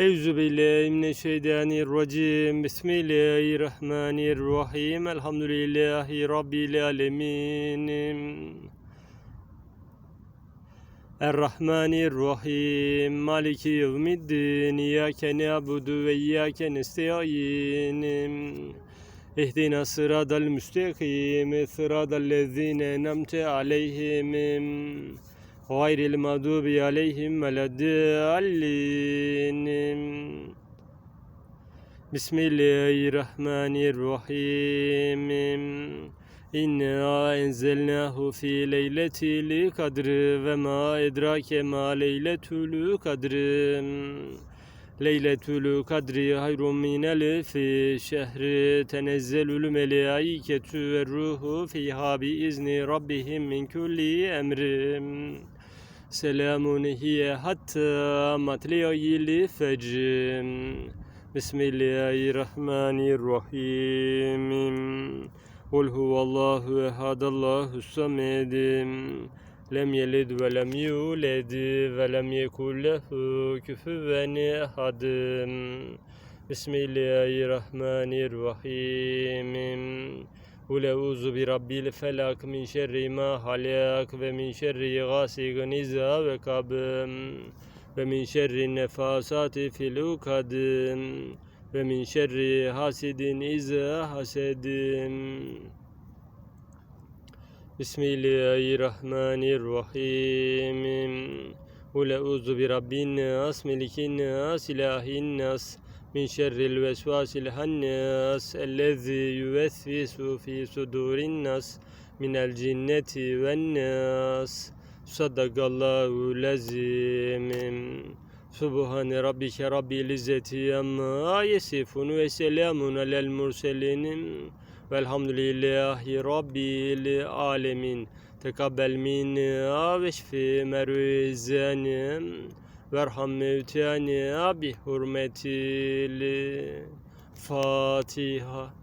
Euzu billahi mineşşeytanirracim. Bismillahirrahmanirrahim. Elhamdülillahi rabbil alamin. Errahmanirrahim. Maliki yevmiddin. İyyake na'budu ve iyyake nestaîn. İhdina sıratal müstakim. Sıratal lezîne en'amte aleyhim. Gayril mağdubi aleyhim veleddallin. Bismillahirrahmanirrahim. İnna enzelnahu fi leyletil kadri ve ma edrake ma leyletül kadri. Leyletül kadri hayrun min elfi şehri tenezzelül melaiketü ve ruhu fiha bi izni rabbihim min kulli emrim. Selamun hiye hatta matliyil fecr. Bismillahirrahmanirrahim. Kul huvallahu ehad Allahu samed. Lem yelid ve lem yuled ve lem yekul lehu küfüven ehad. Bismillahirrahmanirrahim. Kul euzu bi rabbil felak min şerri ma halak ve min şerri gasiqin iza ve ve min şerri nefasati fil ukad ve min şerri hasidin iza hasedim. Bismillahirrahmanirrahim. Kul euzu bi rabbin nas, melikin nas, ilahin nas. Min şerril vesvasil hannas ellezî yüvesvisu fi sudurin nas minel cinneti ven nas. Sadakallahu lazim. Subhane rabbike rabbil izzeti amma yesifun ve selamun alel murselin. Velhamdülillahi rabbil alemin. Tekabbel minna ve şfi mervizenim. Verham mevtani bi hurmetil Fatiha.